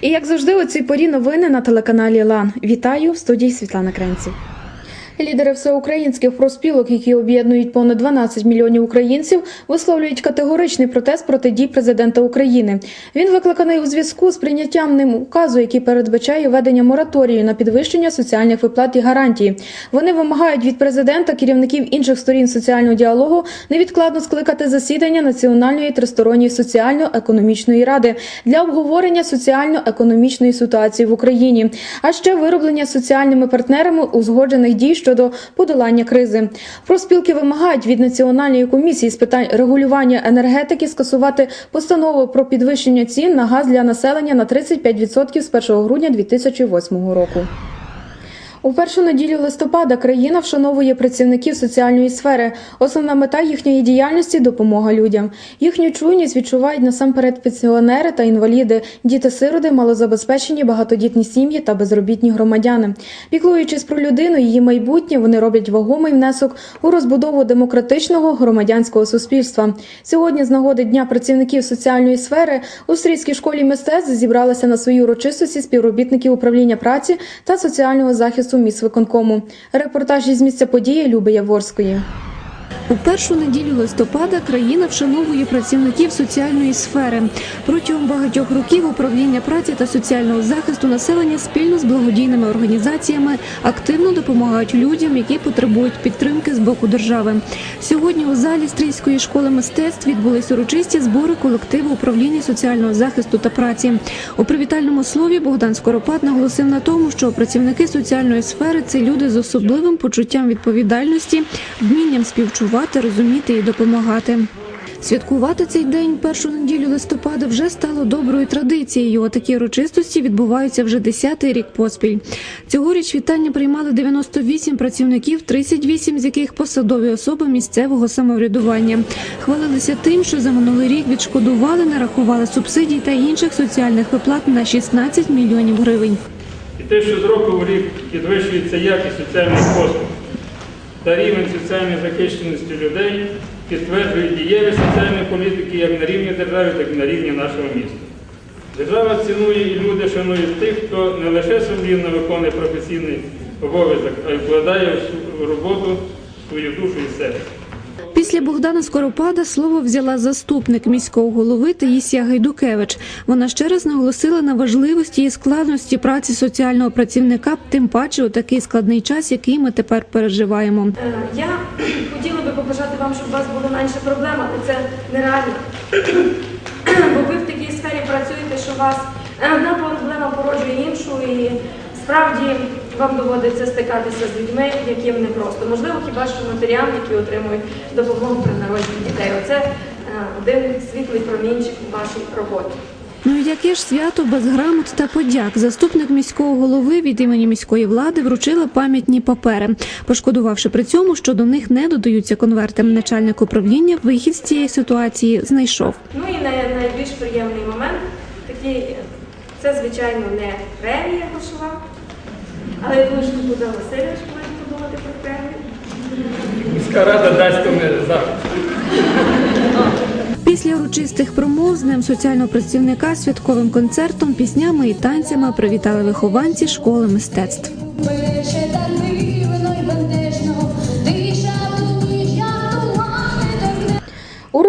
І як завжди, у цій порі новини на телеканалі Лан. Вітаю в студії Світлана Кренців. Лідери всеукраїнських профспілок, які об'єднують понад 12 мільйонів українців, висловлюють категоричний протест проти дій президента України. Він викликаний у зв'язку з прийняттям ним указу, який передбачає введення мораторію на підвищення соціальних виплат і гарантій. Вони вимагають від президента, керівників інших сторін соціального діалогу невідкладно скликати засідання Національної тристоронньої соціально-економічної ради для обговорення соціально-економічної ситуації в Україні, а ще вироблення соціальними партнерами узгоджених дій щодо подолання кризи. Профспілки вимагають від Національної комісії з питань регулювання енергетики скасувати постанову про підвищення цін на газ для населення на 35% з 1 грудня 2008 року. У першу неділю листопада країна вшановує працівників соціальної сфери. Основна мета їхньої діяльності допомога людям. Їхню чуйність відчувають насамперед пенсіонери та інваліди, діти-сироти, малозабезпечені, багатодітні сім'ї та безробітні громадяни. Піклуючись про людину, її майбутнє, вони роблять вагомий внесок у розбудову демократичного громадянського суспільства. Сьогодні, з нагоди Дня працівників соціальної сфери, у Стрійській школі мистецтв зібралися на свої урочистості співробітники управління праці та соціального захисту міськвиконкому. Репортаж із місця події Люби Яворської. У першу неділю листопада країна вшановує працівників соціальної сфери. Протягом багатьох років управління праці та соціального захисту населення спільно з благодійними організаціями активно допомагають людям, які потребують підтримки з боку держави. Сьогодні у залі Стрийської школи мистецтв відбулись урочисті збори колективу управління соціального захисту та праці. У привітальному слові Богдан Скоропад наголосив на тому, що працівники соціальної сфери це люди з особливим почуттям відповідальності, вмінням співчувати, розуміти і допомагати. Святкувати цей день першу неділю листопада вже стало доброю традицією. А такі урочистості відбуваються вже десятий рік поспіль. Цьогоріч вітання приймали 98 працівників, 38 з яких посадові особи місцевого самоврядування. Хвалилися тим, що за минулий рік відшкодували, нарахували субсидій та інших соціальних виплат на 16 мільйонів гривень. І те, що з року в рік підвищується якість соціальних послуг та рівень соціальної захищеності людей, підтверджують дієві соціальної політики як на рівні держави, так і на рівні нашого міста. Держава цінує і люди шанують тих, хто не лише сумлінно виконує професійний обов'язок, а й вкладає в роботу свою душу і серце. Після Богдана Скоропада слово взяла заступник міського голови Таїсія Гайдукевич. Вона ще раз наголосила на важливості і складності праці соціального працівника, тим паче у такий складний час, який ми тепер переживаємо. Е, Я хотіла би побажати вам, щоб у вас було менше проблем, але це нереально. Бо ви в такій сфері працюєте, що у вас одна проблема породжує іншу, і справді вам доводиться стикатися з людьми, яким непросто. Можливо, хіба що матерям, які отримують допомогу при народженні дітей. Оце е, один світлий промінчик у вашій роботі. Ну яке ж свято без грамот та подяк. Заступник міського голови від імені міської влади вручила пам'ятні папери, пошкодувавши при цьому, що до них не додаються конверти. Начальник управління вихід з цієї ситуації знайшов. Ну і най- найбільш приємний момент такий, це, звичайно, не премія грошова, але я думаю, що Богдан Васильович може подумати про тебе. Міська рада дасть мене захист. Після урочистих промов з ним соціального працівника святковим концертом, піснями і танцями привітали вихованці школи мистецтв.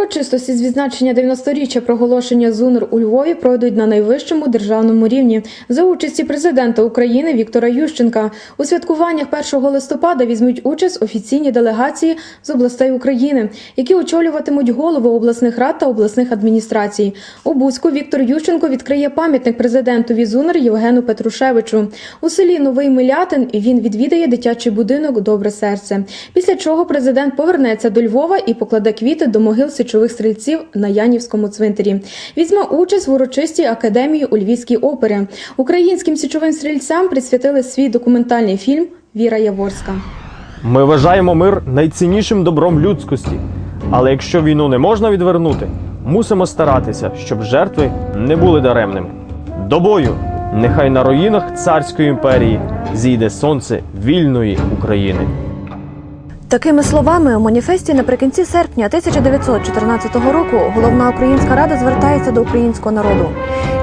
Урочистості з відзначення 90-річчя проголошення ЗУНР у Львові пройдуть на найвищому державному рівні за участі президента України Віктора Ющенка. У святкуваннях 1 листопада візьмуть участь офіційні делегації з областей України, які очолюватимуть голови обласних рад та обласних адміністрацій. У Буцьку Віктор Ющенко відкриє пам'ятник президентові ЗУНР Євгену Петрушевичу. У селі Новий Милятин він відвідає дитячий будинок Добре серце. Після чого президент повернеться до Львова і покладе квіти до могил січових стрільців на Янівському цвинтарі. Візьме участь в урочистій академії у Львівській опері. Українським січовим стрільцям присвятили свій документальний фільм Віра Яворська. Ми вважаємо мир найціннішим добром людськості. Але якщо війну не можна відвернути, мусимо старатися, щоб жертви не були даремними. До бою! Нехай на руїнах царської імперії зійде сонце вільної України. Такими словами у маніфесті наприкінці серпня 1914 року головна українська рада звертається до українського народу.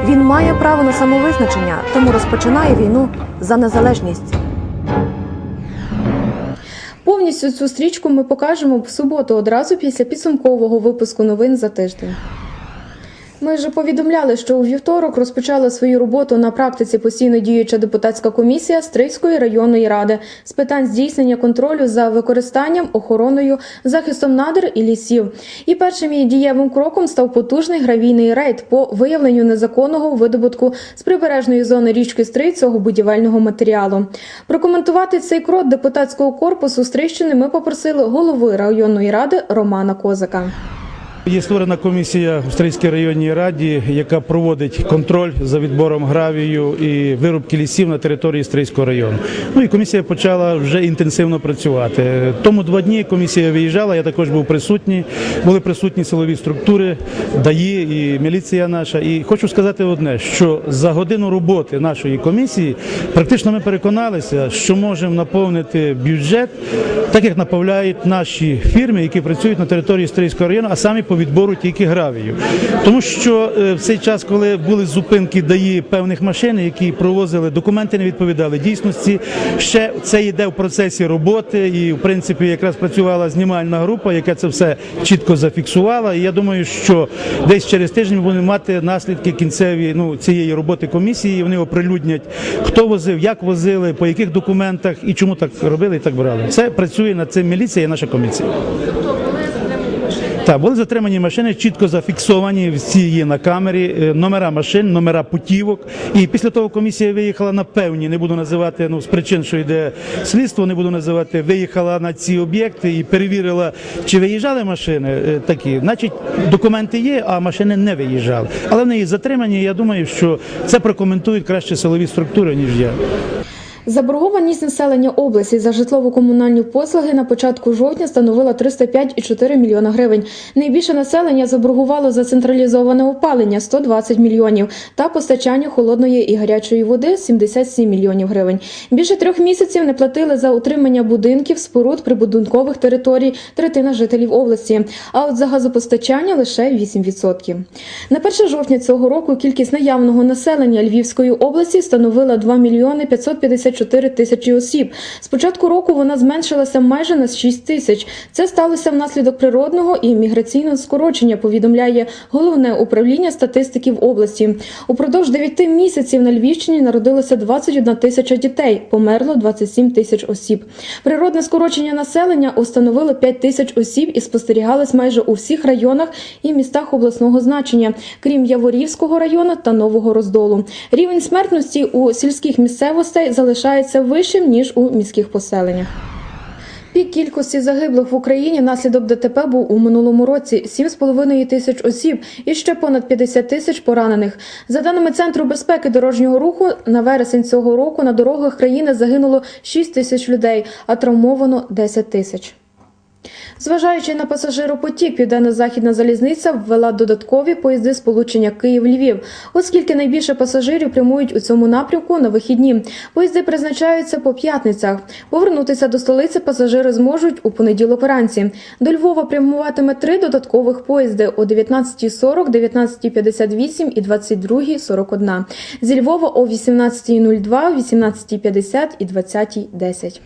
Він має право на самовизначення, тому розпочинає війну за незалежність. Повністю цю стрічку ми покажемо в суботу одразу після підсумкового випуску новин за тиждень. Ми вже повідомляли, що у вівторок розпочала свою роботу на практиці постійно діюча депутатська комісія Стрийської районної ради з питань здійснення контролю за використанням, охороною, захистом надр і лісів. І першим її дієвим кроком став потужний гравійний рейд по виявленню незаконного видобутку з прибережної зони річки Стрий цього будівельного матеріалу. Прокоментувати цей крок депутатського корпусу Стрийщини ми попросили голови районної ради Романа Козака. Є створена комісія в Стрийській районній раді, яка проводить контроль за відбором гравію і вирубки лісів на території Стрийського району. Ну і комісія почала вже інтенсивно працювати. Тому два дні комісія виїжджала. Я також був присутній. Були присутні силові структури, ДАІ і міліція наша. І хочу сказати одне: що за годину роботи нашої комісії практично ми переконалися, що можемо наповнити бюджет, так як наповняють наші фірми, які працюють на території Стрийського району, а самі по відбору тільки гравію. Тому що е, в цей час, коли були зупинки ДАІ певних машин, які провозили документи, не відповідали дійсності. Ще це йде в процесі роботи, і в принципі якраз працювала знімальна група, яка це все чітко зафіксувала. І я думаю, що десь через тиждень будемо мати наслідки кінцеві ну, цієї роботи комісії. і Вони оприлюднять, хто возив, як возили, по яких документах і чому так робили і так брали. Це працює над цим міліція і наша комісія. Так, були затримані машини, чітко зафіксовані, всі є на камері, е, номера машин, номера путівок. І після того комісія виїхала на певні, не буду називати ну, з причин, що йде слідство, не буду називати, виїхала на ці об'єкти і перевірила, чи виїжджали машини е, такі. Значить, документи є, а машини не виїжджали. Але в неї затримані. Я думаю, що це прокоментують краще силові структури, ніж я. Заборгованість населення області за житлово-комунальні послуги на початку жовтня становила 305,4 мільйона гривень. Найбільше населення заборгувало за централізоване опалення 120 мільйонів та постачання холодної і гарячої води 77 мільйонів гривень. Більше трьох місяців не платили за утримання будинків, споруд прибудинкових територій третина жителів області. А от за газопостачання лише 8%. На 1 жовтня цього року кількість наявного населення Львівської області становила 2 мільйони 554 тисячі осіб. З початку року вона зменшилася майже на 6 тисяч. Це сталося внаслідок природного і міграційного скорочення. Повідомляє головне управління статистики в області. Упродовж 9 місяців на Львівщині народилося 21 тисяча дітей, померло 27 тисяч осіб. Природне скорочення населення установило 5 тисяч осіб і спостерігалось майже у всіх районах і містах обласного значення, крім Яворівського району та Нового Роздолу. Рівень смертності у сільських місцевостей залишається вищим ніж у міських поселеннях. Пік кількості загиблих в Україні наслідок ДТП був у минулому році 7,5 тисяч осіб і ще понад 50 тисяч поранених. За даними Центру безпеки дорожнього руху, на вересень цього року на дорогах країни загинуло 6 тисяч людей, а травмовано 10 тисяч. Зважаючи на пасажиропотік, південно-західна залізниця ввела додаткові поїзди сполучення Київ-Львів, оскільки найбільше пасажирів прямують у цьому напрямку на вихідні. Поїзди призначаються по п'ятницях. Повернутися до столиці пасажири зможуть у понеділок вранці. До Львова прямуватиме три додаткових поїзди о 19.40, 19.58 і 22.41. Зі Львова о 18.02, 18.50 і 20.10.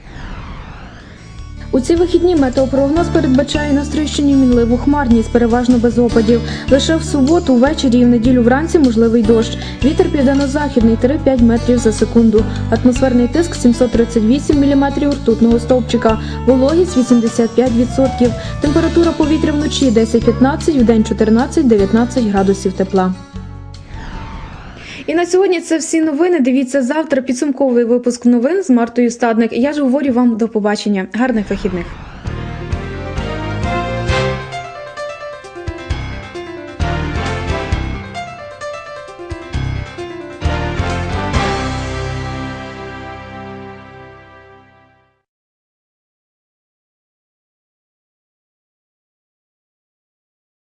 У ці вихідні метеопрогноз передбачає на Стрийщині мінливу хмарність, переважно без опадів. Лише в суботу, ввечері і в неділю вранці можливий дощ. Вітер південно-західний 3-5 метрів за секунду. Атмосферний тиск 738 міліметрів ртутного стовпчика. Вологість 85%. Температура повітря вночі 10-15, вдень 14-19 градусів тепла. І на сьогодні це всі новини. Дивіться завтра підсумковий випуск новин з Мартою Стадник. Я ж говорю вам до побачення. Гарних вихідних.